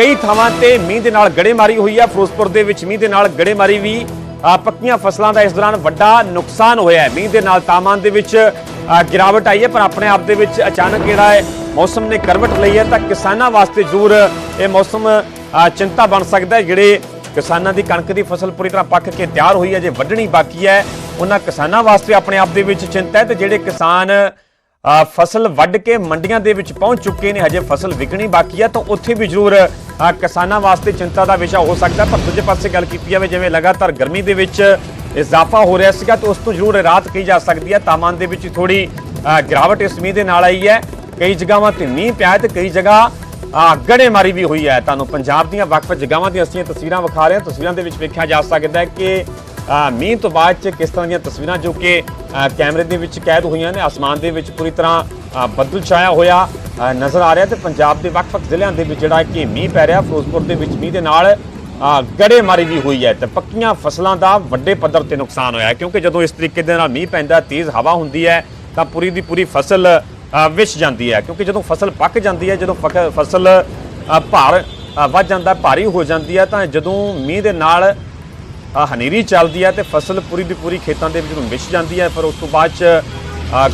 ਕਈ ਥਾਵਾਂ ਤੇ ਮੀਂਹ ਦੇ ਨਾਲ ਗੜੇਮਾਰੀ ਹੋਈ ਹੈ ਫਿਰੋਜ਼ਪੁਰ ਦੇ ਵਿੱਚ ਮੀਂਹ ਦੇ ਨਾਲ ਗੜੇਮਾਰੀ ਵੀ ਪੱਕੀਆਂ ਫਸਲਾਂ ਦਾ ਇਸ ਦੌਰਾਨ ਵੱਡਾ ਨੁਕਸਾਨ ਹੋਇਆ ਹੈ। ਮੀਂਹ ਦੇ ਨਾਲ ਤਾਪਮਾਨ ਦੇ ਵਿੱਚ ਗਿਰਾਵਟ ਆਈ ਹੈ, ਪਰ ਆਪਣੇ ਆਪ ਦੇ ਵਿੱਚ ਅਚਾਨਕ ਜਿਹੜਾ ਹੈ ਮੌਸਮ ਨੇ ਕਰਵਟ ਲਈ ਹੈ, ਤਾਂ ਕਿਸਾਨਾਂ ਵਾਸਤੇ ਜ਼ਰੂਰ ਇਹ ਮੌਸਮ ਚਿੰਤਾ ਬਣ ਸਕਦਾ ਹੈ। ਜਿਹੜੇ ਕਿਸਾਨਾਂ ਦੀ ਕਣਕ ਦੀ ਫਸਲ ਪੂਰੀ ਤਰ੍ਹਾਂ ਪੱਕ ਕੇ ਤਿਆਰ ਹੋਈ ਹੈ ਜੇ ਵੱਢਣੀ ਬਾਕੀ ਹੈ, ਉਹਨਾਂ ਕਿਸਾਨਾਂ ਵਾਸਤੇ ਆਪਣੇ ਆਪ ਦੇ ਵਿੱਚ ਚਿੰਤਾ ਹੈ ਤੇ ਜਿਹੜੇ ਕਿਸਾਨ ਫਸਲ ਵੱਢ ਕੇ ਮੰਡੀਆਂ ਦੇ ਵਿੱਚ ਪਹੁੰਚ ਚੁੱਕੇ ਨੇ, ਹਜੇ ਫਸਲ ਵਿਕਣੀ ਬਾਕੀ ਹੈ, ਤਾਂ ਉੱਥੇ ਵੀ ਜ਼ਰੂਰ ਕਿਸਾਨਾਂ ਵਾਸਤੇ ਚਿੰਤਾ ਦਾ ਵਿਸ਼ਾ ਹੋ ਸਕਦਾ, ਪਰ ਦੂਜੇ ਪਾਸੇ ਗੱਲ ਕੀਤੀ ਜਾਵੇ, ਜਿਵੇਂ ਲਗਾਤਾਰ ਗਰਮੀ ਦੇ ਵਿੱਚ ਇਜ਼ਾਫਾ ਹੋ ਰਿਹਾ ਸੀਗਾ, ਤਾਂ ਉਸ ਤੋਂ ਜ਼ਰੂਰ ਰਾਹਤ ਕਹੀ ਜਾ ਸਕਦੀ ਹੈ। ਤਾਪਮਾਨ ਦੇ ਵਿੱਚ ਥੋੜੀ ਗਿਰਾਵਟ ਇਸ ਮੀਂਹ ਦੇ ਨਾਲ ਆਈ ਹੈ। ਕਈ ਜਗ੍ਹਾਵਾਂ ਤੇ ਮੀਂਹ ਪਿਆ ਹੈ ਤੇ ਕਈ ਜਗ੍ਹਾ ਗੜੇਮਾਰੀ ਵੀ ਹੋਈ ਹੈ। ਤੁਹਾਨੂੰ ਪੰਜਾਬ ਦੀਆਂ ਵੱਖ-ਵੱਖ ਜਗ੍ਹਾਵਾਂ ਦੀਆਂ ਅਸੀਂ ਇਹ ਤਸਵੀਰਾਂ ਵਿਖਾ ਰਹੇ ਹਾਂ। ਤਸਵੀਰਾਂ ਦੇ ਵਿੱਚ ਵੇਖਿਆ ਜਾ ਸਕਦਾ ਹੈ ਕਿ ਮੀਂਹ ਤੋਂ ਬਾਅਦ ਚ ਕਿਸ ਤਰ੍ਹਾਂ ਦੀਆਂ ਤਸਵੀਰਾਂ ਜੋ ਕਿ ਕੈਮਰੇ ਦੇ ਵਿੱਚ ਕੈਦ ਹੋਈਆਂ ਨੇ, ਅਸਮਾਨ ਦੇ ਵਿੱਚ ਪੂਰੀ ਤਰ੍ਹਾਂ ਬੱਦਲ ਛਾਇਆ ਹੋਇਆ ਨਜ਼ਰ ਆ ਰਿਹਾ ਤੇ ਪੰਜਾਬ ਦੇ ਵੱਖ-ਵੱਖ ਜ਼ਿਲ੍ਹਿਆਂ ਦੇ ਵਿੱਚ ਜਿਹੜਾ ਕਿ ਮੀਂਹ ਪੈ ਰਿਹਾ, ਫਿਰੋਜ਼ਪੁਰ ਦੇ ਵਿੱਚ ਮੀਂਹ ਦੇ ਨਾਲ ਗੜੇਮਾਰੀ ਵੀ ਹੋਈ ਹੈ ਤੇ ਪੱਕੀਆਂ ਫਸਲਾਂ ਦਾ ਵੱਡੇ ਪੱਧਰ ਤੇ ਨੁਕਸਾਨ ਹੋਇਆ ਕਿਉਂਕਿ ਜਦੋਂ ਇਸ ਤਰੀਕੇ ਦੇ ਨਾਲ ਮੀਂਹ ਪੈਂਦਾ, ਤੇਜ਼ ਹਵਾ ਹੁੰਦੀ ਹੈ, ਤਾਂ ਪੂਰੀ ਦੀ ਪੂਰੀ ਫਸਲ ਵਿਛ ਜਾਂਦੀ ਹੈ। ਕਿਉਂਕਿ ਜਦੋਂ ਫਸਲ ਪੱਕ ਜਾਂਦੀ ਹੈ, ਜਦੋਂ ਫਸਲ ਭਾਰ ਵੱਧ ਜਾਂਦਾ, ਭਾਰੀ ਹੋ ਜਾਂਦੀ ਹੈ, ਤਾਂ ਜਦੋਂ ਮੀਂਹ ਦੇ ਨਾਲ ਹਨੇਰੀ ਚੱਲਦੀ ਹੈ ਤੇ ਫਸਲ ਪੂਰੀ ਦੀ ਪੂਰੀ ਖੇਤਾਂ ਦੇ ਵਿੱਚ ਵਿਛ ਜਾਂਦੀ ਹੈ, ਫਿਰ ਉਸ ਤੋਂ ਬਾਅਦ ਚ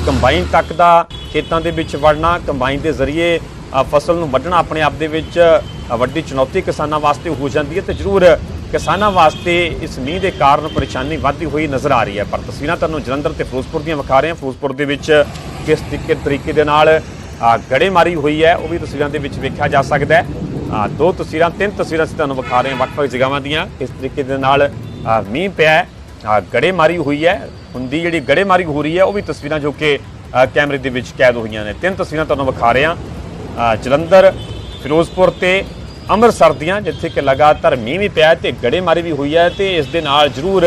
ਕੰਬਾਈਨ ਤੱਕ ਦਾ ਖੇਤਾਂ ਦੇ ਵਿੱਚ ਵੜਨਾ, ਕੰਬਾਈਨ ਦੇ ਜ਼ਰੀਏ ਫਸਲ ਨੂੰ ਵੱਢਣਾ ਆਪਣੇ ਆਪ ਦੇ ਵਿੱਚ ਵੱਡੀ ਚੁਣੌਤੀ ਕਿਸਾਨਾਂ ਵਾਸਤੇ ਹੋ ਜਾਂਦੀ ਹੈ ਤੇ ਜ਼ਰੂਰ ਕਿਸਾਨਾਂ ਵਾਸਤੇ ਇਸ ਮੀਂਹ ਦੇ ਕਾਰਨ ਪਰੇਸ਼ਾਨੀ ਵੱਧਦੀ ਹੋਈ ਨਜ਼ਰ ਆ ਰਹੀ ਹੈ। ਪਰ ਤਸਵੀਰਾਂ ਤੁਹਾਨੂੰ ਜਲੰਧਰ ਤੇ ਫਿਰੋਜ਼ਪੁਰ ਦੀਆਂ ਵਿਖਾ ਰਹੇ ਹਾਂ। ਫਿਰੋਜ਼ਪੁਰ ਦੇ ਵਿੱਚ ਕਿਸ ਤਰੀਕੇ ਤਰੀਕੇ ਦੇ ਨਾਲ ਗੜੇਮਾਰੀ ਹੋਈ ਹੈ, ਉਹ ਵੀ ਤਸਵੀਰਾਂ ਦੇ ਵਿੱਚ ਵੇਖਿਆ ਜਾ ਸਕਦਾ ਹੈ। ਦੋ ਤਸਵੀਰਾਂ, ਤਿੰਨ ਤਸਵੀਰਾਂ ਅਸੀਂ ਤੁਹਾਨੂੰ ਵਿਖਾ ਰਹੇ ਹਾਂ ਵੱਖ-ਵੱਖ ਜਗ੍ਹਾਵਾਂ ਦੀਆਂ। ਕਿਸ ਤਰੀਕੇ ਦੇ ਨਾਲ ਮੀਂਹ ਪਿਆ ਹੈ ਗੜੇਮਾਰੀ ਹੋਈ ਹੈ, ਹੁੰਦੀ ਜਿਹੜੀ ਗੜੇਮਾਰੀ ਹੋ ਰਹੀ ਹੈ, ਉਹ ਵੀ ਤਸਵੀਰਾਂ ਜੋ ਕਿ ਕੈਮਰੇ ਦੇ ਵਿੱਚ ਕੈਦ ਹੋਈਆਂ ਨੇ। ਤਿੰਨ ਤਸਵੀਰਾਂ ਤੁਹਾਨੂੰ ਵਿਖਾ ਰਿਹਾ ਜਲੰਧਰ, ਫਿਰੋਜ਼ਪੁਰ ਤੇ ਅੰਮ੍ਰਿਤਸਰ ਦੀਆਂ, ਜਿੱਥੇ ਕਿ ਲਗਾਤਾਰ ਮੀਂਹ ਵੀ ਪਿਆ ਹੈ ਤੇ ਗੜੇਮਾਰੀ ਵੀ ਹੋਈ ਹੈ ਤੇ ਇਸ ਦੇ ਨਾਲ ਜ਼ਰੂਰ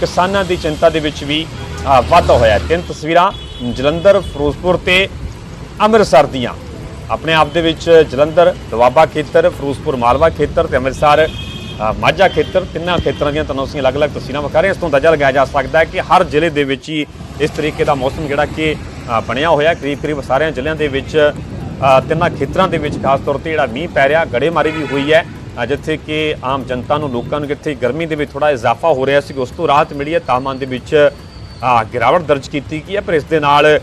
ਕਿਸਾਨਾਂ ਦੀ ਚਿੰਤਾ ਦੇ ਵਿੱਚ ਵੀ ਵਾਧਾ ਹੋਇਆ ਤਿੰਨ ਤਸਵੀਰਾਂ ਜਲੰਧਰ, ਫਿਰੋਜ਼ਪੁਰ ਤੇ ਅੰਮ੍ਰਿਤਸਰ ਦੀਆਂ। ਆਪਣੇ ਆਪ ਦੇ ਵਿੱਚ ਜਲੰਧਰ ਦੁਆਬਾ ਖੇਤਰ, ਫਿਰੋਜ਼ਪੁਰ ਮਾਲਵਾ ਖੇਤਰ ਤੇ ਅੰਮ੍ਰਿਤਸਰ ਮਾਝਾ ਖੇਤਰ, ਤਿੰਨਾਂ ਖੇਤਰਾਂ ਦੀਆਂ ਤੁਹਾਨੂੰ ਅਸੀਂ ਅਲੱਗ-ਅਲੱਗ ਤਸਵੀਰਾਂ ਵਿਖਾ ਰਹੇ ਹਾਂ। ਇਸ ਤੋਂ ਅੰਦਾਜ਼ਾ ਲਗਾਇਆ ਜਾ ਸਕਦਾ ਹੈ ਕਿ ਹਰ ਜ਼ਿਲ੍ਹੇ ਦੇ ਵਿੱਚ ਹੀ ਇਸ ਤਰੀਕੇ ਦਾ ਮੌਸਮ ਜਿਹੜਾ ਕਿ ਬਣਿਆ ਹੋਇਆ ਕਰੀਬ-ਕਰੀਬ ਸਾਰਿਆਂ ਜ਼ਿਲ੍ਹਿਆਂ ਦੇ ਵਿੱਚ ਤਿੰਨਾਂ ਖੇਤਰਾਂ ਦੇ ਵਿੱਚ ਖਾਸ ਤੌਰ ਤੇ ਜਿਹੜਾ ਮੀਂਹ ਪੈ ਰਿਹਾ ਗੜੇਮਾਰੀ ਵੀ ਹੋਈ ਹੈ। ਜਿੱਥੇ ਕਿ ਆਮ ਜਨਤਾ ਨੂੰ ਲੋਕਾਂ ਨੂੰ ਜਿੱਥੇ ਗਰਮੀ ਦੇ ਵਿੱਚ ਥੋੜਾ ਇਜ਼ਾਫਾ ਹੋ ਰਿਹਾ ਸੀ। ਉਸ ਤੋਂ ਰਾਹਤ ਮਿਲੀ ਹੈ। ਤਾਪਮਾਨ ਦੇ ਵਿੱਚ ਗਿਰਾਵਟ ਦਰਜ ਕੀਤੀ ਗਈ ਹੈ। ਪਰ ਇਸ ਦੇ ਨਾਲ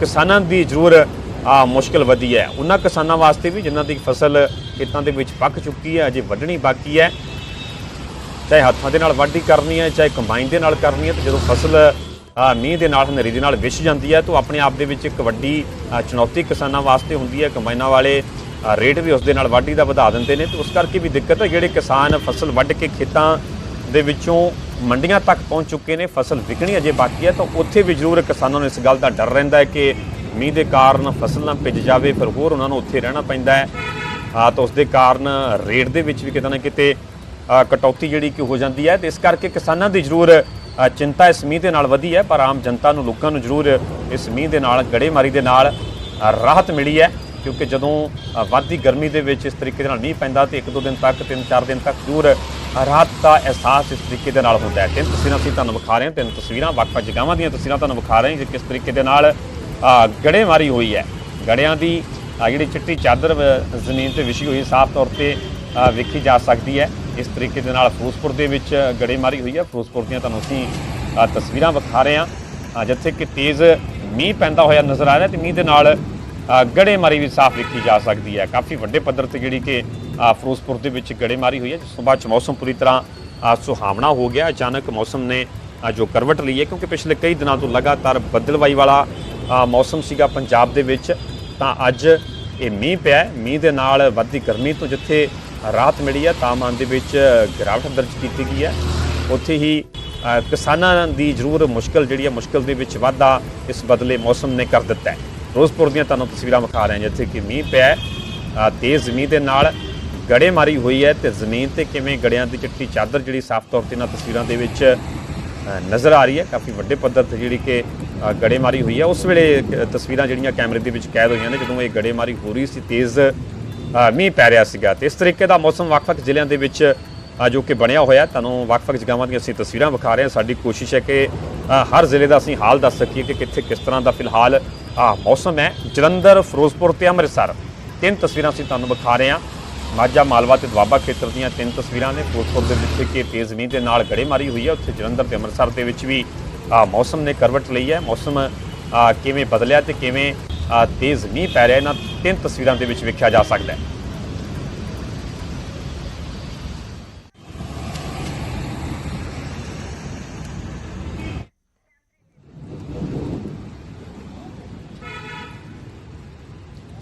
ਕਿਸਾਨਾਂ ਦੀ ਜ਼ਰੂਰ ਅ, ਮੁਸ਼ਕਲ ਵਧੀ ਹੈ। ਉਹਨਾਂ ਕਿਸਾਨਾਂ ਵਾਸਤੇ ਵੀ ਜਿਨ੍ਹਾਂ ਦੀ ਫਸਲ ਖੇਤਾਂ ਦੇ ਵਿੱਚ ਪੱਕ ਚੁੱਕੀ ਹੈ ਅਜੇ ਵੱਢਣੀ ਬਾਕੀ ਹੈ। ਚਾਹੇ ਹੱਥਾਂ ਦੇ ਨਾਲ ਵਾਢੀ ਕਰਨੀ ਹੈ ਚਾਹੇ ਕੰਬਾਈਨ ਦੇ ਨਾਲ ਕਰਨੀ ਹੈ ਤੇ ਜਦੋਂ ਫਸਲ ਮੀਂਹ ਦੇ ਨਾਲ ਹਨੇਰੀ ਦੇ ਨਾਲ ਵਿਛ ਜਾਂਦੀ ਹੈ, ਤਾਂ ਉਹ ਆਪਣੇ ਆਪ ਦੇ ਵਿੱਚ ਇੱਕ ਵੱਡੀ ਚੁਣੌਤੀ ਕਿਸਾਨਾਂ ਵਾਸਤੇ ਹੁੰਦੀ ਹੈ। ਕੰਬਾਈਨਾਂ ਵਾਲੇ ਰੇਟ ਵੀ ਉਸ ਦੇ ਨਾਲ ਵਾਢੀ ਦਾ ਵਧਾ ਦਿੰਦੇ ਨੇ, ਤੇ ਉਸ ਕਰਕੇ ਵੀ ਦਿੱਕਤ ਹੈ, ਜਿਹੜੇ ਕਿਸਾਨ ਫਸਲ ਵੱਢ ਕੇ ਖੇਤਾਂ ਦੇ ਵਿੱਚੋਂ ਮੰਡੀਆਂ ਤੱਕ ਪਹੁੰਚ ਚੁੱਕੇ ਨੇ, ਫਸਲ ਵਿਕਣੀ ਅਜੇ ਬਾਕੀ ਹੈ, ਤਾਂ ਉੱਥੇ ਵੀ ਜ਼ਰੂਰ ਕਿਸਾਨਾਂ ਨੂੰ ਇਸ ਗੱਲ ਦਾ ਡਰ ਰਹਿੰਦਾ ਹੈ ਕਿ ਮੀਂਹ ਦੇ ਕਾਰਨ ਫਸਲ ਨਾ ਭਿੱਜ ਜਾਵੇ, ਫਿਰ ਹੋਰ ਉਹਨਾਂ ਨੂੰ ਉੱਥੇ ਰਹਿਣਾ ਪੈਂਦਾ ਹੈ। ਆ ਤਾਂ ਉਸ ਦੇ ਕਾਰਨ ਰੇਟ ਦੇ ਵਿੱਚ ਵੀ ਕਿਤੇ ਨਾ ਕਿਤੇ ਕਟੌਤੀ ਜਿਹੜੀ ਕਿ ਹੋ ਜਾਂਦੀ ਹੈ, ਤੇ ਇਸ ਕਰਕੇ ਕਿਸਾਨਾਂ ਦੀ ਜ਼ਰੂਰ ਚਿੰਤਾ ਇਸ ਮੀਂਹ ਦੇ ਨਾਲ ਵਧੀ ਹੈ, ਪਰ ਆਮ ਜਨਤਾ ਨੂੰ ਲੋਕਾਂ ਨੂੰ ਜ਼ਰੂਰ ਇਸ ਮੀਂਹ ਦੇ ਨਾਲ, ਗੜੇਮਾਰੀ ਦੇ ਨਾਲ ਰਾਹਤ ਮਿਲੀ ਹੈ, ਕਿਉਂਕਿ ਜਦੋਂ ਵੱਧਦੀ ਗਰਮੀ ਦੇ ਵਿੱਚ ਇਸ ਤਰੀਕੇ ਦੇ ਨਾਲ ਮੀਂਹ ਪੈਂਦਾ ਤੇ ਇੱਕ ਦੋ ਦਿਨ ਤੱਕ, ਤਿੰਨ ਚਾਰ ਦਿਨ ਤੱਕ ਜ਼ਰੂਰ ਰਾਹਤ ਦਾ ਅਹਿਸਾਸ ਇਸ ਤਰੀਕੇ ਦੇ ਨਾਲ ਹੁੰਦਾ ਹੈ। ਤਿੰਨ ਤਸਵੀਰਾਂ ਅਸੀਂ ਤੁਹਾਨੂੰ ਵਿਖਾ ਰਹੇ ਹਾਂ, ਤਿੰਨ ਤਸਵੀਰਾਂ, ਵੱਖ-ਵੱਖ ਜਗ੍ਹਾਵਾਂ ਦੀਆਂ ਤਸਵੀਰਾਂ ਤੁਹਾਨੂੰ ਵਿਖਾ ਰਹੇ ਹਾਂ, ਕਿ ਕਿਸ ਤਰੀਕੇ ਦੇ ਨਾਲ ਗੜੇਮਾਰੀ ਹੋਈ ਹੈ। ਗੜਿਆਂ ਦੀ ਜਿਹੜੀ ਚਿੱਟੀ ਚਾਦਰ ਜ਼ਮੀਨ ਤੇ ਵਿਛੀ ਹੋਈ ਸਾਫ਼ ਤੌਰ ਤੇ ਵੇਖੀ ਜਾ ਸਕਦੀ ਹੈ। ਇਸ ਤਰੀਕੇ ਦੇ ਨਾਲ ਫਿਰੋਜ਼ਪੁਰ ਦੇ ਵਿੱਚ ਗੜੇਮਾਰੀ ਹੋਈ ਹੈ। ਫਿਰੋਜ਼ਪੁਰ ਦੀਆਂ ਤੁਹਾਨੂੰ ਅਸੀਂ ਤਸਵੀਰਾਂ ਵਿਖਾ ਰਹੇ ਹਾਂ। ਜਿੱਥੇ ਕਿ ਤੇਜ਼ ਮੀਂਹ ਪੈਂਦਾ ਹੋਇਆ ਨਜ਼ਰ ਆ ਰਿਹਾ ਤੇ ਮੀਂਹ ਦੇ ਨਾਲ ਗੜੇਮਾਰੀ ਵੀ ਸਾਫ਼ ਵੇਖੀ ਜਾ ਸਕਦੀ ਹੈ। ਕਾਫੀ ਵੱਡੇ ਪੱਧਰ ਤੇ ਜਿਹੜੀ ਕਿ ਫਿਰੋਜ਼ਪੁਰ ਦੇ ਵਿੱਚ ਗੜੇਮਾਰੀ ਹੋਈ ਹੈ। ਜਿਸ ਤੋਂ ਬਾਅਦ 'ਚ ਮੌਸਮ ਪੂਰੀ ਤਰ੍ਹਾਂ ਸੁਹਾਵਣਾ ਹੋ ਗਿਆ। ਅਚਾਨਕ ਮੌਸਮ ਨੇ ਜੋ ਕਰਵਟ ਲਈ ਹੈ, ਕਿਉਂਕਿ ਪਿਛਲੇ ਕਈ ਦਿਨਾਂ ਤੋਂ ਲਗਾਤਾਰ ਬੱਦਲਵਾਈ ਵਾਲਾ ਮੌਸਮ ਸੀਗਾ ਪੰਜਾਬ ਦੇ ਵਿੱਚ, ਤਾਂ ਅੱਜ ਇਹ ਮੀਂਹ ਪਿਆ ਮੀਂਹ ਦੇ ਨਾਲ ਵੱਧਦੀ ਗਰਮੀ ਤੋਂ ਜਿੱਥੇ ਰਾਹਤ ਮਿਲੀ ਹੈ ਤਾਪਮਾਨ ਦੇ ਵਿੱਚ ਗਿਰਾਵਟ ਦਰਜ ਕੀਤੀ ਗਈ ਹੈ। ਉੱਥੇ ਹੀ ਕਿਸਾਨਾਂ ਦੀ ਜ਼ਰੂਰ ਮੁਸ਼ਕਲ ਜਿਹੜੀ ਹੈ ਮੁਸ਼ਕਲ ਦੇ ਵਿੱਚ ਵਾਧਾ ਇਸ ਬਦਲੇ ਮੌਸਮ ਨੇ ਕਰ ਦਿੱਤਾ ਹੈ। ਫਿਰੋਜ਼ਪੁਰ ਦੀਆਂ ਤੁਹਾਨੂੰ ਤਸਵੀਰਾਂ ਵਿਖਾ ਰਹੇ ਹਾਂ ਜਿੱਥੇ ਕਿ ਮੀਂਹ ਪਿਆ ਹੈ। ਤੇਜ਼ ਮੀਂਹ ਦੇ ਨਾਲ ਗੜੇਮਾਰੀ ਹੋਈ ਹੈ ਤੇ ਜ਼ਮੀਨ ਤੇ ਕਿਵੇਂ ਗੜਿਆਂ ਦੀ ਚਿੱਟੀ ਚਾਦਰ ਜਿਹੜੀ ਸਾਫ਼ ਤੌਰ ਤੇ ਇਹਨਾਂ ਤਸਵੀਰਾਂ ਦੇ ਵਿੱਚ ਨਜ਼ਰ ਆ ਰਹੀ ਹੈ। ਕਾਫੀ ਵੱਡੇ ਪੱਧਰ ਤੇ ਜਿਹੜੀ ਕਿ ਅ, ਗੜੇਮਾਰੀ ਹੋਈ ਹੈ। ਉਸ ਵੇਲੇ ਤਸਵੀਰਾਂ ਜਿਹੜੀਆਂ ਕੈਮਰੇ ਦੇ ਵਿੱਚ ਕੈਦ ਹੋਈਆਂ ਨੇ ਜਦੋਂ ਇਹ ਗੜੇਮਾਰੀ ਹੋ ਰਹੀ ਸੀ ਤੇਜ਼ ਮੀਂਹ ਪੈ ਰਿਹਾ ਸੀਗਾ। ਤੇ ਇਸ ਤਰੀਕੇ ਦਾ ਮੌਸਮ ਵੱਖ-ਵੱਖ ਜ਼ਿਲ੍ਹਿਆਂ ਦੇ ਵਿੱਚ ਜੋ ਕਿ ਬਣਿਆ ਹੋਇਆ ਤੁਹਾਨੂੰ ਵੱਖ-ਵੱਖ ਜਗ੍ਹਾਵਾਂ ਦੀਆਂ ਅਸੀਂ ਤਸਵੀਰਾਂ ਵਿਖਾ ਰਹੇ ਹਾਂ। ਸਾਡੀ ਕੋਸ਼ਿਸ਼ ਹੈ ਕਿ ਹਰ ਜ਼ਿਲ੍ਹੇ ਦਾ ਅਸੀਂ ਹਾਲ ਦੱਸ ਸਕੀਏ ਕਿ ਕਿੱਥੇ ਕਿਸ ਤਰ੍ਹਾਂ ਦਾ ਫਿਲਹਾਲ ਮੌਸਮ ਹੈ। ਜਲੰਧਰ, ਫਿਰੋਜ਼ਪੁਰ ਤੇ ਅੰਮ੍ਰਿਤਸਰ, ਤਿੰਨ ਤਸਵੀਰਾਂ ਅਸੀਂ ਤੁਹਾਨੂੰ ਵਿਖਾ ਰਹੇ ਹਾਂ। ਮਾਝਾ, ਮਾਲਵਾ ਤੇ ਦੁਆਬਾ ਖੇਤਰ ਦੀਆਂ ਤਿੰਨ ਤਸਵੀਰਾਂ ਨੇ। ਫਿਰੋਜ਼ਪੁਰ ਦੇ ਵਿੱਚ ਕਿ ਤੇਜ਼ ਮੀਂਹ ਦੇ ਨਾਲ ਗੜੇਮਾਰੀ ਹੋਈ ਹੈ। ਉੱਥੇ ਜਲੰਧਰ ਤੇ ਅੰਮ੍ਰਿਤਸਰ ਦੇ ਵਿੱਚ ਵੀ ਮੌਸਮ ਨੇ ਕਰਵਟ ਲਈ ਹੈ। ਮੌਸਮ ਕਿਵੇਂ ਬਦਲਿਆ ਤੇ ਕਿਵੇਂ ਤੇਜ਼ ਮੀਂਹ ਪੈ ਰਿਹਾ, ਇਹਨਾਂ ਤਿੰਨ ਤਸਵੀਰਾਂ ਦੇ ਵਿੱਚ ਵੇਖਿਆ ਜਾ ਸਕਦਾ ਹੈ।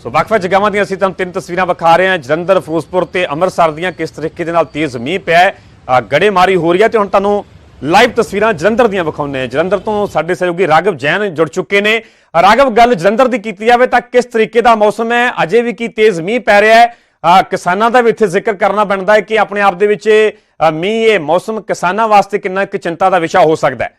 ਸੋ ਵੱਖ-ਵੱਖ ਜਗ੍ਹਾਵਾਂ ਦੀਆਂ ਅਸੀਂ ਤੁਹਾਨੂੰ ਤਿੰਨ ਤਸਵੀਰਾਂ ਵਿਖਾ ਰਹੇ ਹਾਂ। ਜਲੰਧਰ, ਫਿਰੋਜ਼ਪੁਰ ਤੇ ਅੰਮ੍ਰਿਤਸਰ ਦੀਆਂ ਕਿਸ ਤਰੀਕੇ ਦੇ ਨਾਲ ਤੇਜ਼ ਮੀਂਹ ਪਿਆ ਹੈ ਗੜੇਮਾਰੀ ਹੋ ਰਹੀ ਹੈ ਤੇ ਹੁਣ ਤੁਹਾਨੂੰ ਲਾਈਵ ਤਸਵੀਰਾਂ ਜਲੰਧਰ ਦੀਆਂ ਵਿਖਾਉਂਦੇ ਹਾਂ। ਜਲੰਧਰ ਤੋਂ ਸਾਡੇ ਸਹਿਯੋਗੀ ਰਾਘਵ ਜੈਨ ਜੁੜ ਚੁੱਕੇ ਨੇ। ਅ, ਰਾਘਵ ਗੱਲ ਜਲੰਧਰ ਦੀ ਕੀਤੀ ਜਾਵੇ ਤਾਂ ਕਿਸ ਤਰੀਕੇ ਦਾ ਮੌਸਮ ਹੈ? ਅਜੇ ਵੀ ਕੀ ਤੇਜ਼ ਮੀਂਹ ਪੈ ਰਿਹਾ ਹੈ? ਕਿਸਾਨਾਂ ਦਾ ਵੀ ਇੱਥੇ ਜ਼ਿਕਰ ਕਰਨਾ ਬਣਦਾ ਹੈ ਕਿ ਆਪਣੇ ਆਪ ਦੇ ਵਿੱਚ ਮੀਂਹ ਇਹ ਮੌਸਮ ਕਿਸਾਨਾਂ ਵਾਸਤੇ ਕਿੰਨਾ ਕੁ ਚਿੰਤਾ ਦਾ ਵਿਸ਼ਾ ਹੋ ਸਕਦਾ ਹੈ?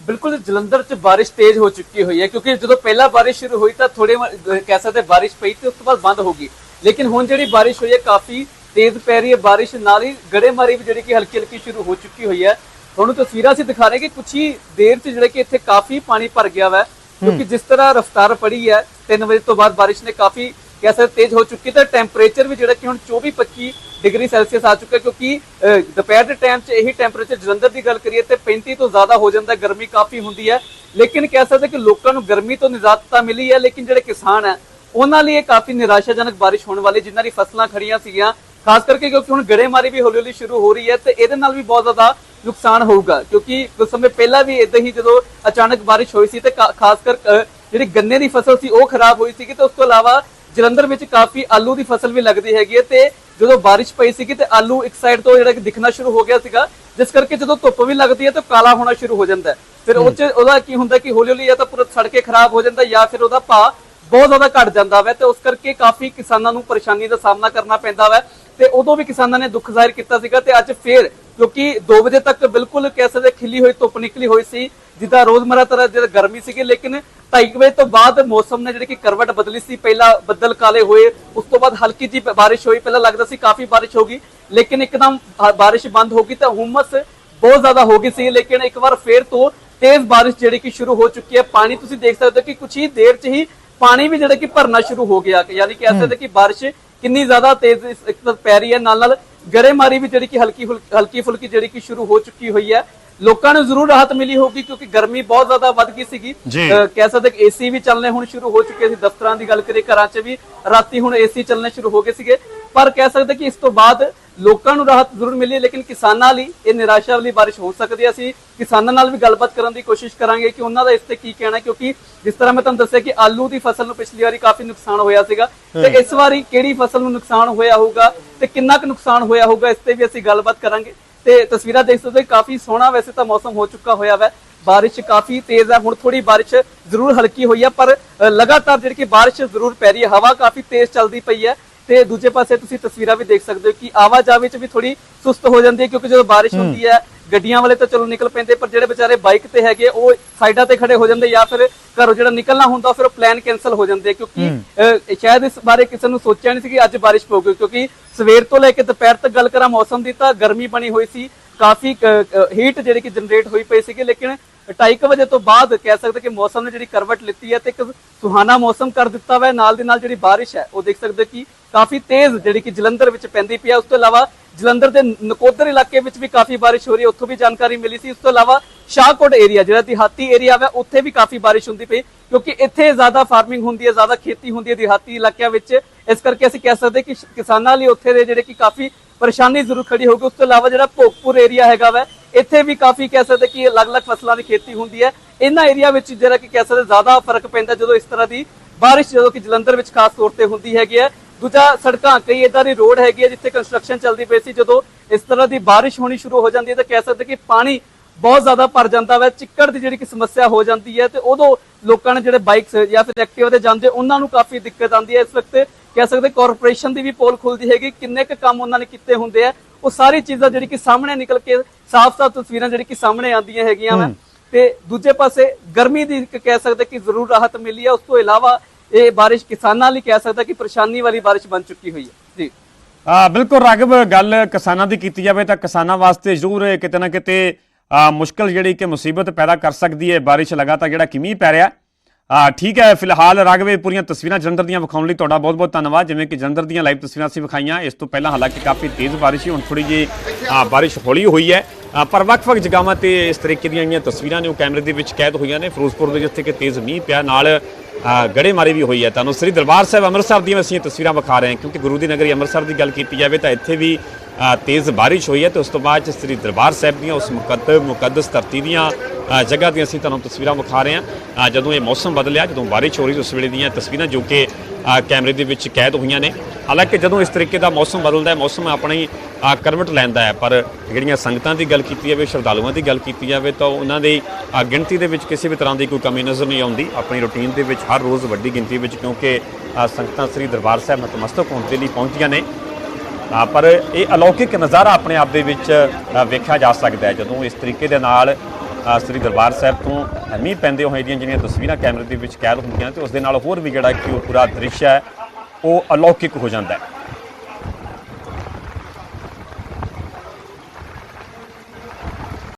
ਬਿਲਕੁਲ ਜਲੰਧਰ 'ਚ ਬਾਰਿਸ਼ ਤੇਜ਼ ਹੋ ਚੁੱਕੀ ਹੋਈ ਹੈ ਕਿਉਂਕਿ ਜਦੋਂ ਪਹਿਲਾਂ ਬਾਰਿਸ਼ ਸ਼ੁਰੂ ਹੋਈ ਤਾਂ ਥੋੜੇ ਕਹਿ ਸਕਦੇ ਬਾਰਿਸ਼ ਪਈ ਤੇ ਉਸ ਤੋਂ ਬਾਅਦ ਬੰਦ ਹੋ ਗਈ। ਲੇਕਿਨ ਹੁਣ ਜਿਹੜੀ ਬਾਰਿਸ਼ ਹੋਈ ਹੈ ਕਾਫੀ ਤੇਜ਼ ਪੈ ਰਹੀ ਹੈ। ਬਾਰਿਸ਼ ਨਾਲ ਹੀ ਗੜੇਮਾਰੀ ਵੀ ਜਿਹੜੀ ਕਿ ਹਲਕੀ ਹਲਕੀ ਸ਼ੁਰੂ ਹੋ ਚੁੱਕੀ ਹੋਈ ਹੈ। ਤੁਹਾਨੂੰ ਤਸਵੀਰਾਂ ਅਸੀਂ ਦਿਖਾ ਰਹੇ ਕਿ ਕੁਛ ਹੀ ਦੇਰ 'ਚ ਜਿਹੜੇ ਕਿ ਇੱਥੇ ਕਾਫੀ ਪਾਣੀ ਭਰ ਗਿਆ ਵਾ ਕਿਉਂਕਿ ਜਿਸ ਤਰ੍ਹਾਂ ਰਫ਼ਤਾਰ ਫੜੀ ਹੈ 3 ਵਜੇ ਤੋਂ ਬਾਅਦ ਬਾਰਿਸ਼ ਨੇ ਕਾਫੀ ਕਹਿ ਸਕਦੇ ਤੇਜ਼ ਹੋ ਚੁੱਕੀ ਤੇ ਟੈਂਪਰੇਚਰ ਵੀ ਜਿਹੜਾ ਕਿ ਹੁਣ 24 25 ਡਿਗਰੀ ਸੈਲਸੀਅਸ ਆ ਚੁੱਕਾ ਕਿਉਂਕਿ ਦੁਪਹਿਰ ਦੇ ਟਾਈਮ 'ਚ ਇਹੀ ਟੈਂਪਰੇਚਰ ਜਲੰਧਰ ਦੀ ਗੱਲ ਕਰੀਏ ਤੇ 35 ਤੋਂ ਜ਼ਿਆਦਾ ਹੋ ਜਾਂਦਾ ਗਰਮੀ ਕਾਫੀ ਹੁੰਦੀ ਹੈ। ਲੇਕਿਨ ਕਹਿ ਸਕਦੇ ਕਿ ਲੋਕਾਂ ਨੂੰ ਗਰਮੀ ਤੋਂ ਨਿਜਾਤ ਤਾਂ ਮਿਲੀ ਹੈ ਲੇਕਿਨ ਜਿਹੜੇ ਕਿਸਾਨ ਹੈ ਉਹਨਾਂ ਲਈ ਇਹ ਕਾਫੀ ਨਿਰਾਸ਼ਾਜਨਕ ਬਾਰਿਸ਼ ਹੋਣ ਵਾਲੀ ਜਿਨ੍ਹਾਂ ਦੀ ਫਸਲਾਂ ਖੜੀਆਂ ਸੀਗੀਆਂ ਖਾਸ ਕਰਕੇ ਕਿਉਂਕਿ ਹੁਣ ਗੜੇਮਾਰੀ ਵੀ ਹੌਲੀ ਹੌਲੀ ਸ਼ੁਰੂ ਹੋ ਰਹੀ ਹੈ ਤੇ ਇਹਦੇ ਨਾਲ ਵੀ ਬਹੁਤ ਜ਼ਿਆਦਾ ਨੁਕਸਾਨ ਹੋਊਗਾ ਕਿਉਂਕਿ ਕੁਝ ਸਮੇਂ ਪਹਿਲਾਂ ਵੀ ਇਦਾਂ ਹੀ ਜਦੋਂ ਅਚਾਨਕ ਬਾਰਿਸ਼ ਹੋਈ ਸੀ ਤੇ ਖਾਸ ਕਰ ਜਿਹੜੀ ਗੰਨੇ ਦੀ ਫਸਲ ਸੀ ਉਹ ਖਰਾਬ ਹੋਈ ਸੀਗੀ ਤੇ ਉਸ ਤੋਂ ਇਲਾਵਾ ਜਲੰਧਰ ਵਿੱਚ ਕਾਫੀ ਆਲੂ ਦੀ ਫਸਲ ਵੀ ਲੱਗਦੀ ਹੈਗੀ ਹੈ ਤੇ ਜਦੋਂ ਬਾਰਿਸ਼ ਪਈ ਸੀਗੀ ਤੇ ਆਲੂ ਇੱਕ ਸਾਈਡ ਤੋਂ ਜਿਹੜਾ ਕਿ ਦਿਖਣਾ ਸ਼ੁਰੂ ਹੋ ਗਿਆ ਸੀਗਾ ਜਿਸ ਕਰਕੇ ਜਦੋਂ ਧੁੱਪ ਵੀ ਲੱਗਦੀ ਹੈ ਤਾਂ ਕਾਲਾ ਹੋਣਾ ਸ਼ੁਰੂ ਹੋ ਜਾਂਦਾ ਹੈ। ਫਿਰ ਉਹ ਚ ਉਹਦਾ ਕੀ ਹੁੰਦਾ ਕਿ ਹੌਲੀ ਹੌਲੀ ਜਾਂ ਤਾਂ ਪੂਰਾ ਸੜ ਕੇ ਖਰਾਬ ਹੋ ਜਾਂਦਾ ਜਾਂ ਫਿਰ ਉਹਦਾ ਭਾਅ ਬਹੁਤ ਜ਼ਿਆਦਾ ਘਟ ਜਾਂਦਾ ਵੈ ਤੇ ਉਸ ਕਰਕੇ ਕਾਫੀ ਕਿਸਾਨਾਂ ਨੂੰ ਪਰੇਸ਼ਾਨੀ ਦਾ ਸਾਹਮਣਾ ਕਰਨਾ ਪੈਂਦਾ ਵੈ ਤੇ ਉਦੋਂ ਵੀ ਕਿਸਾਨਾਂ ਨੇ ਦੁੱਖ ਜ਼ਾਹਿਰ ਕੀਤਾ ਸੀਗਾ ਤੇ ਅੱਜ ਫੇਰ ਕਿਉਂਕਿ 2 ਵਜੇ ਤੱਕ ਬਿਲਕੁਲ ਕਹਿ ਸਕਦੇ ਖਿੱਲੀ ਹੋਈ ਧੁੱਪ ਨਿਕਲੀ ਹੋਈ ਸੀ, ਜਿੱਦਾਂ ਰੋਜ਼ਮਰਾ ਤਰ੍ਹਾਂ ਜਿਹੜਾ ਗਰਮੀ ਸੀਗੀ, ਲੇਕਿਨ 2:30 ਵਜੇ ਤੋਂ ਬਾਅਦ ਮੌਸਮ ਨੇ ਜਿਹੜੀ ਕਿ ਕਰਵਟ ਬਦਲੀ ਸੀ, ਪਹਿਲਾਂ ਬੱਦਲ ਕਾਲੇ ਹੋਏ, ਉਸ ਤੋਂ ਬਾਅਦ ਹਲਕੀ ਜਿਹੀ ਬਾਰਿਸ਼ ਹੋਈ, ਪਹਿਲਾਂ ਲੱਗਦਾ ਸੀ ਕਾਫੀ ਬਾਰਿਸ਼ ਹੋਗੀ ਲੇਕਿਨ ਇੱਕਦਮ ਬਾਰਿਸ਼ ਬੰਦ ਹੋ ਗਈ ਤਾਂ ਹੁਮਸ ਬਹੁਤ ਜ਼ਿਆਦਾ ਹੋ ਗਈ ਸੀ, ਲੇਕਿਨ ਇੱਕ ਵਾਰ ਫੇਰ ਤੋਂ ਤੇਜ਼ ਬਾਰਿਸ਼ ਜਿਹੜੀ ਕਿ ਸ਼ੁਰੂ ਹੋ ਚੁੱਕੀ ਹੈ, ਪਾਣੀ ਤੁਸੀਂ ਦੇਖ ਸਕਦੇ ਹੋ ਕਿ ਕੁਝ ਹੀ ਦੇਰ 'ਚ ਹੀ ਪਾਣੀ ਵੀ ਜਿਹੜਾ ਕਿ ਭਰਨਾ ਸ਼ੁਰੂ ਹੋ ਗਿਆ ਯਾਨੀ ਕਿ ਐਸੇ ਕਿ ਬਾਰਿਸ਼ ਕਿੰਨੀ ਜ਼ਿਆਦਾ ਤੇਜ਼ ਇੱਕ ਤਾਂ ਪੈ ਰਹੀ ਹੈ ਨਾਲ ਨਾਲ ਗੜੇਮਾਰੀ ਵੀ ਜਿਹੜੀ ਕਿ ਹਲਕੀ ਹਲਕੀ ਫੁਲਕੀ ਜਿਹੜੀ ਕਿ ਸ਼ੁਰੂ ਹੋ ਚੁੱਕੀ ਹੋਈ ਹੈ। ਲੋਕਾਂ ਨੂੰ ਜ਼ਰੂਰ ਰਾਹਤ ਮਿਲੀ ਹੋਗੀ ਕਿਉਂਕਿ ਗਰਮੀ ਬਹੁਤ ਜ਼ਿਆਦਾ ਵੱਧ ਗਈ ਸੀਗੀ। ਕਹਿ ਸਕਦੇ ਕਿ ਏਸੀ ਵੀ ਚੱਲਣੇ ਹੁਣ ਸ਼ੁਰੂ ਹੋ ਚੁੱਕੇ ਸੀ ਦਫ਼ਤਰਾਂ ਦੀ ਗੱਲ ਕਰੀਏ ਘਰਾਂ 'ਚ ਵੀ ਰਾਤੀ ਹੁਣ ਏਸੀ ਚੱਲਣੇ ਸ਼ੁਰੂ ਹੋ ਗਏ ਸੀਗੇ। ਪਰ ਕਹਿ ਸਕਦੇ ਕਿ ਇਸ ਤੋਂ ਬਾਅਦ ਲੋਕਾਂ ਨੂੰ ਰਾਹਤ ਜ਼ਰੂਰ ਮਿਲੀ ਹੈ, ਲੇਕਿਨ ਕਿਸਾਨਾਂ ਲਈ ਇਹ ਨਿਰਾਸ਼ਾ ਵਾਲੀ ਬਾਰਿਸ਼ ਹੋ ਸਕਦੀ ਹੈ। ਅਸੀਂ ਕਿਸਾਨਾਂ ਨਾਲ ਵੀ ਗੱਲਬਾਤ ਕਰਨ ਦੀ ਕੋਸ਼ਿਸ਼ ਕਰਾਂਗੇ ਕਿ ਉਹਨਾਂ ਦਾ ਇਸ ਤੇ ਕੀ ਕਹਿਣਾ ਕਿਉਂਕਿ ਜਿਸ ਤਰ੍ਹਾਂ ਮੈਂ ਤੁਹਾਨੂੰ ਦੱਸਿਆ ਕਿ ਆਲੂ ਦੀ ਫਸਲ ਨੂੰ ਪਿਛਲੀ ਵਾਰੀ ਕਾਫੀ ਨੁਕਸਾਨ ਹੋਇਆ ਸੀਗਾ। ਤੇ ਇਸ ਵਾਰੀ ਕਿਹੜੀ ਫਸਲ ਨੂੰ ਨੁਕਸਾਨ ਹੋਇਆ ਹੋਊਗਾ ਤੇ ਕਿੰਨਾ ਕੁ ਨੁਕਸਾਨ ਹੋਇਆ ਹੋਊਗਾ ਇਸ ਤੇ ਵੀ ਅਸੀਂ ਗੱਲਬਾਤ ਕਰਾਂਗੇ। ਤੇ ਤਸਵੀਰਾਂ ਦੇਖ ਸਕਦੇ ਹੋ ਕਾਫੀ ਸੋਹਣਾ ਵੈਸੇ ਤਾਂ ਮੌਸਮ ਹੋ ਚੁੱਕਾ ਹੋਇਆ ਵੈ। ਬਾਰਿਸ਼ ਕਾਫੀ ਤੇਜ਼ ਹੈ ਹੁਣ ਥੋੜੀ ਬਾਰਿਸ਼ ਜ਼ਰੂਰ ਹਲਕੀ ਹੋਈ ਹੈ ਪਰ ਲਗਾਤਾਰ ਜਿਹੜੀ ਕਿ ਬਾਰਿਸ਼ ਜ਼ਰੂਰ ਪੈ ਰਹੀ ਹੈ ਹਵਾ ਕਾਫੀ ਤੇਜ਼ ਚੱਲਦੀ ਪਈ ਹੈ। ਤੇ ਦੂਜੇ ਪਾਸੇ ਤੁਸੀਂ ਤਸਵੀਰਾਂ ਵੀ ਦੇਖ ਸਕਦੇ ਹੋ ਕਿ ਆਵਾਜਾਈ ਚ ਵੀ ਥੋੜੀ ਸੁਸਤ ਹੋ ਜਾਂਦੀ ਹੈ ਕਿਉਂਕਿ ਜਦੋਂ ਬਾਰਿਸ਼ ਹੁੰਦੀ ਹੈ ਗੱਡੀਆਂ ਵਾਲੇ ਤਾਂ ਚਲੋ ਨਿਕਲ ਪੈਂਦੇ ਪਰ ਜਿਹੜੇ ਵਿਚਾਰੇ ਬਾਈਕ ਤੇ ਹੈਗੇ ਉਹ ਸਾਈਡਾਂ ਤੇ ਖੜੇ ਹੋ ਜਾਂਦੇ ਜਾਂ ਫਿਰ ਘਰੋਂ ਜਿਹੜਾ ਨਿਕਲਣਾ ਹੁੰਦਾ ਫਿਰ ਉਹ ਪਲਾਨ ਕੈਨਸਲ ਹੋ ਜਾਂਦੇ ਕਿਉਂਕਿ ਸ਼ਾਇਦ ਇਸ ਬਾਰੇ ਕਿਸੇ ਨੂੰ ਸੋਚਿਆ ਨਹੀਂ ਸੀ ਕਿ ਅੱਜ ਬਾਰਿਸ਼ ਪਊਗੀ ਕਿਉਂਕਿ ਸਵੇਰ ਤੋਂ ਲੈ ਕੇ ਦੁਪਹਿਰ ਤੱਕ ਗੱਲ ਕਰਾਂ ਮੌਸਮ ਦੀ ਤਾਂ ਗਰਮੀ ਬਣੀ ਹੋਈ ਸੀ ਕਾਫੀ ਹੀਟ ਜਿਹੜੀ ਕਿ ਜਨਰੇਟ ਹੋਈ ਪਈ ਸੀਗੀ ਲੇਕਿਨ 2:30 ਵਜੇ ਤੋਂ ਬਾਅਦ ਕਹਿ ਸਕਦੇ ਕਿ ਮੌਸਮ ਨੇ ਜਿਹੜੀ ਕਰਵਟ ਲਿੱਤੀ ਹੈ ਤੇ ਇੱਕ ਸੁਹਾਣਾ ਮੌਸਮ ਕਰ ਦਿੱਤਾ ਵਾ। ਨਾਲ ਦੇ ਨਾਲ ਜਿਹੜੀ ਬਾਰਿਸ਼ ਹੈ, ਉਹ ਦੇਖ ਸਕਦੇ ਕਿ ਕਾਫੀ ਤੇਜ਼ ਜਿਹੜੀ ਕਿ ਜਲੰਧਰ ਵਿੱਚ ਪੈਂਦੀ ਪਈ ਹੈ। ਉਸ ਤੋਂ ਇਲਾਵਾ ਜਲੰਧਰ ਦੇ ਨਕੋਦਰ ਇਲਾਕੇ ਵਿੱਚ ਵੀ ਕਾਫੀ ਬਾਰਿਸ਼ ਹੋ ਰਹੀ ਹੈ। ਉੱਥੋਂ ਵੀ ਜਾਣਕਾਰੀ ਮਿਲੀ ਸੀ। ਉਸ ਤੋਂ ਇਲਾਵਾ ਸ਼ਾਹਕੋਟ ਏਰੀਆ ਜਿਹੜਾ ਦਿਹਾਤੀ ਏਰੀਆ ਵਾ, ਉੱਥੇ ਵੀ ਕਾਫੀ ਬਾਰਿਸ਼ ਹੁੰਦੀ ਪਈ, ਕਿਉਂਕਿ ਇੱਥੇ ਜ਼ਿਆਦਾ ਫਾਰਮਿੰਗ ਹੁੰਦੀ ਹੈ, ਜ਼ਿਆਦਾ ਖੇਤੀ ਹੁੰਦੀ ਹੈ ਦਿਹਾਤੀ ਇਲਾਕਿਆਂ ਵਿੱਚ। ਇਸ ਕਰਕੇ ਅਸੀਂ ਕਹਿ ਸਕਦੇ ਕਿ ਕਿਸਾਨਾਂ ਲਈ ਉੱਥੇ ਦੇ ਜਿਹੜੇ ਕਿ ਕਾਫੀ ਪਰੇਸ਼ਾਨੀ ਜ਼ਰੂਰ ਖੜੀ ਹੋਊਗੀ। ਉਸ ਤੋਂ ਇਲਾਵਾ ਜਿਹੜਾ ਭੋਗਪੁਰ ਏਰੀਆ ਹੈਗਾ ਵਾ ਇੱਥੇ ਵੀ ਕਾਫੀ ਕਹਿ ਸਕਦੇ ਕਿ ਅਲੱਗ-ਅਲੱਗ ਫਸਲਾਂ ਦੀ ਖੇਤੀ ਹੁੰਦੀ ਹੈ। ਇਹਨਾਂ ਏਰੀਆ ਵਿੱਚ ਜਿਹੜਾ ਕਿ ਕਹਿ ਸਕਦੇ ਜ਼ਿਆਦਾ ਫ਼ਰਕ ਪੈਂਦਾ ਜਦੋਂ ਇਸ ਤਰ੍ਹਾਂ ਦੀ ਬਾਰਿਸ਼ ਜਦੋਂ ਕਿ ਜਲੰਧਰ ਵਿੱਚ ਖਾਸ ਤੌਰ ਤੇ ਹੁੰਦੀ ਹੈਗੀ ਹੈ। ਦੂਜਾ ਸੜਕਾਂ, ਕਈ ਇਦਾਂ ਦੀ ਰੋਡ ਹੈਗੀ ਹੈ ਜਿੱਥੇ ਕੰਸਟਰਕਸ਼ਨ ਚੱਲਦੀ ਪਈ ਸੀ। ਜਦੋਂ ਇਸ ਤਰ੍ਹਾਂ ਦੀ ਬਾਰਿਸ਼ ਹੋਣੀ ਸ਼ੁਰੂ ਹੋ ਜਾਂਦੀ ਹੈ ਤਾਂ ਕਹਿ ਸਕਦੇ ਕਿ ਪਾਣੀ ਬਹੁਤ ਜ਼ਿਆਦਾ ਭਰ ਜਾਂਦਾ ਵਾ ਚਿੱਕੜ ਦੀ ਜਿਹੜੀ ਕਿ ਸਮੱਸਿਆ ਹੋ ਜਾਂਦੀ ਹੈ ਤੇ ਉਦੋਂ ਲੋਕਾਂ ਨੇ ਜਿਹੜੇ ਬਾਈਕਸ ਜਾਂ ਫਿਰ ਐਕਟਿਵਾ ਤੇ ਜਾਂਦੇ, ਉਹਨਾਂ ਨੂੰ ਕਾਫੀ ਦਿੱਕਤ ਆਉਂਦੀ ਹੈ। ਇਸ ਵਕਤ ਕਹਿ ਸਕਦੇ ਕਾਰਪੋਰੇਸ਼ਨ ਦੀ ਵੀ ਪੋਲ ਖੁੱਲਦੀ ਹੈਗੀ, ਕਿੰਨੇ ਕੁ ਕੰਮ ਉਹਨਾਂ ਨੇ ਕੀਤੇ ਹੁੰਦੇ ਆ ਉਹ ਸਾਰੀ ਚੀਜ਼ਾਂ ਜਿਹੜੀ ਕਿ ਸਾਹਮਣੇ ਨਿਕਲ ਕੇ ਸਾਫ਼-ਸਾਫ਼ ਤਸਵੀਰਾਂ ਜਿਹੜੀ ਕਿ ਸਾਹਮਣੇ ਆਉਂਦੀਆਂ ਹੈਗੀਆਂ ਵਾ। ਤੇ ਦੂਜੇ ਪਾਸੇ ਗਰਮੀ ਦੀ ਕਹਿ ਸਕਦੇ ਕਿ ਜ਼ਰੂਰ ਰਾਹਤ ਮਿਲੀ ਹੈ ਉਸ ਤੋਂ ਇਲਾਵਾ ਇਹ ਬਾਰਿਸ਼ ਕਿਸਾਨਾਂ ਲਈ ਕਹਿ ਸਕਦਾ ਕਿ ਪਰੇਸ਼ਾਨੀ ਵਾਲੀ ਬਾਰਿਸ਼ ਬਣ ਚੁੱਕੀ ਹੋਈ ਹੈ। ਜੀ। ਆ ਬਿਲਕੁਲ ਰਾਘਵ ਗੱਲ ਕਿਸਾਨਾਂ ਦੀ ਕੀਤੀ ਜਾਵੇ ਤਾਂ ਕਿਸਾਨਾਂ ਵਾਸਤੇ ਜ਼ਰੂਰ ਕਿਤੇ ਨਾ ਕਿਤੇ ਮੁਸ਼ਕਲ ਜਿਹੜੀ ਕਿ ਮੁਸੀਬਤ ਪੈਦਾ ਕਰ ਸਕਦੀ ਹੈ। ਬਾਰਿਸ਼ ਲਗਾਤਾਰ ਜਿਹੜਾ ਕਿ ਮੀਂਹ ਪੈ ਰਿਹਾ। ਆ, ਠੀਕ ਹੈ, ਫਿਲਹਾਲ ਰਾਗਵੇ ਪੂਰੀਆਂ ਤਸਵੀਰਾਂ ਜਲੰਧਰ ਦੀਆਂ ਵਿਖਾਉਣ ਲਈ ਤੁਹਾਡਾ ਬਹੁਤ ਬਹੁਤ ਧੰਨਵਾਦ। ਜਿਵੇਂ ਕਿ ਜਲੰਧਰ ਦੀਆਂ ਲਾਈਵ ਤਸਵੀਰਾਂ ਅਸੀਂ ਵਿਖਾਈਆਂ, ਇਸ ਤੋਂ ਪਹਿਲਾਂ ਹਾਲਾਂਕਿ ਕਾਫੀ ਤੇਜ਼ ਬਾਰਿਸ਼ ਸੀ, ਹੁਣ ਥੋੜੀ ਜਿਹੀ ਬਾਰਿਸ਼ ਹੌਲੀ ਹੋਈ ਹੈ। ਪਰ ਵੱਖ-ਵੱਖ ਜਗ੍ਹਾਵਾਂ ਤੇ ਇਸ ਤਰੀਕੇ ਦੀਆਂ ਜਿਹੜੀਆਂ ਤਸਵੀਰਾਂ ਨੇ, ਉਹ ਕੈਮਰੇ ਦੇ ਵਿੱਚ ਕੈਦ ਹੋਈਆਂ ਨੇ। ਫਿਰੋਜ਼ਪੁਰ ਦੇ ਜਿੱਥੇ ਕਿ ਤੇਜ਼ ਮੀਂਹ ਪਿਆ, ਨਾਲ ਗੜੇਮਾਰੀ ਵੀ ਹੋਈ ਹੈ ਤੁਹਾਨੂੰ। ਸ੍ਰੀ ਦਰਬਾਰ ਸਾਹਿਬ ਅੰਮ੍ਰਿਤਸਰ ਦੀਆਂ ਅਸੀਂ ਤਸਵੀਰਾਂ ਵਿਖਾ ਰਹੇ ਹਾਂ, ਕਿਉਂਕਿ ਗੁਰੂ ਦੀ ਨਗਰੀ ਅੰਮ੍ਰਿਤਸਰ ਦੀ ਗੱਲ ਕੀਤੀ ਜਾਵੇ ਤਾਂ ਇੱਥੇ ਵੀ ਤੇਜ਼ ਬਾਰਿਸ਼ ਹੋਈ ਹੈ ਤੇ ਉਸ ਤੋਂ ਬਾਅਦ 'ਚ ਸ੍ਰੀ ਦਰਬਾਰ ਸਾਹਿਬ ਦੀਆਂ ਉਸ ਮੁਕੱਦ, ਮੁਕੱਦਸ ਧਰਤੀ ਦੀਆਂ ਜਗ੍ਹਾ ਦੀਆਂ ਅਸੀਂ ਤੁਹਾਨੂੰ ਤਸਵੀਰਾਂ ਵਿਖਾ ਰਹੇ ਹਾਂ। ਜਦੋਂ ਇਹ ਮੌਸਮ ਬਦਲਿਆ, ਜਦੋਂ ਬਾਰਿਸ਼ ਹੋ ਰਹੀ ਉਸ ਵੇਲੇ ਦੀਆਂ ਤਸਵੀਰਾਂ ਜੋ ਕਿ ਕੈਮਰੇ ਦੇ ਵਿੱਚ ਕੈਦ ਹੋਈਆਂ ਨੇ। ਹਾਲਾਂਕਿ ਜਦੋਂ ਇਸ ਤਰੀਕੇ ਦਾ ਮੌਸਮ ਬਦਲਦਾ ਹੈ, ਮੌਸਮ ਆਪਣੀ ਕਰਵਟ ਲੈਂਦਾ ਹੈ, ਪਰ ਜਿਹੜੀਆਂ ਸੰਗਤਾਂ ਦੀ ਗੱਲ ਕੀਤੀ ਜਾਵੇ, ਸ਼ਰਧਾਲੂਆਂ ਦੀ ਗੱਲ ਕੀਤੀ ਜਾਵੇ, ਤਾਂ ਉਹਨਾਂ ਦੀ ਗਿਣਤੀ ਦੇ ਵਿੱਚ ਕਿਸੇ ਵੀ ਤਰ੍ਹਾਂ ਦੀ ਕੋਈ ਕਮੀ ਨਜ਼ਰ ਨਹੀਂ ਆਉਂਦੀ। ਆਪਣੀ ਰੁਟੀਨ ਦੇ ਵਿੱਚ ਹਰ ਰੋਜ਼ ਵੱਡੀ ਗਿਣਤੀ ਵਿੱਚ ਕਿਉਂਕਿ ਸੰਗਤਾਂ ਸ੍ਰੀ ਦਰਬਾਰ ਸਾਹਿਬ ਨਤਮਸਤਕ ਹੋਣ ਦੇ ਲਈ ਪਹੁੰਚਦੀਆਂ ਨੇ। ਪਰ ਇਹ ਅਲੌਕਿਕ ਨਜ਼ਾਰਾ ਆਪਣੇ ਆਪ ਦੇ ਵਿੱਚ ਵੇਖਿਆ ਜਾ ਸਕਦਾ ਹੈ। ਜਦੋਂ ਇਸ ਤਰੀਕੇ ਦੇ ਨਾਲ ਸ੍ਰੀ ਦਰਬਾਰ ਸਾਹਿਬ ਤੋਂ ਮੀਂਹ ਪੈਂਦੇ ਹੋਏ ਦੀਆਂ ਜਿਹੜੀਆਂ ਤਸਵੀਰਾਂ ਕੈਮਰੇ ਦੇ ਵਿੱਚ ਕੈਦ ਹੁੰਦੀਆਂ ਤੇ ਉਸ ਦੇ ਨਾਲ ਹੋਰ ਵੀ ਜਿਹੜਾ ਕਿ ਉਹ ਪੂਰਾ ਦ੍ਰਿਸ਼ ਹੈ ਉਹ ਅਲੌਕਿਕ ਹੋ ਜਾਂਦਾ ਹੈ।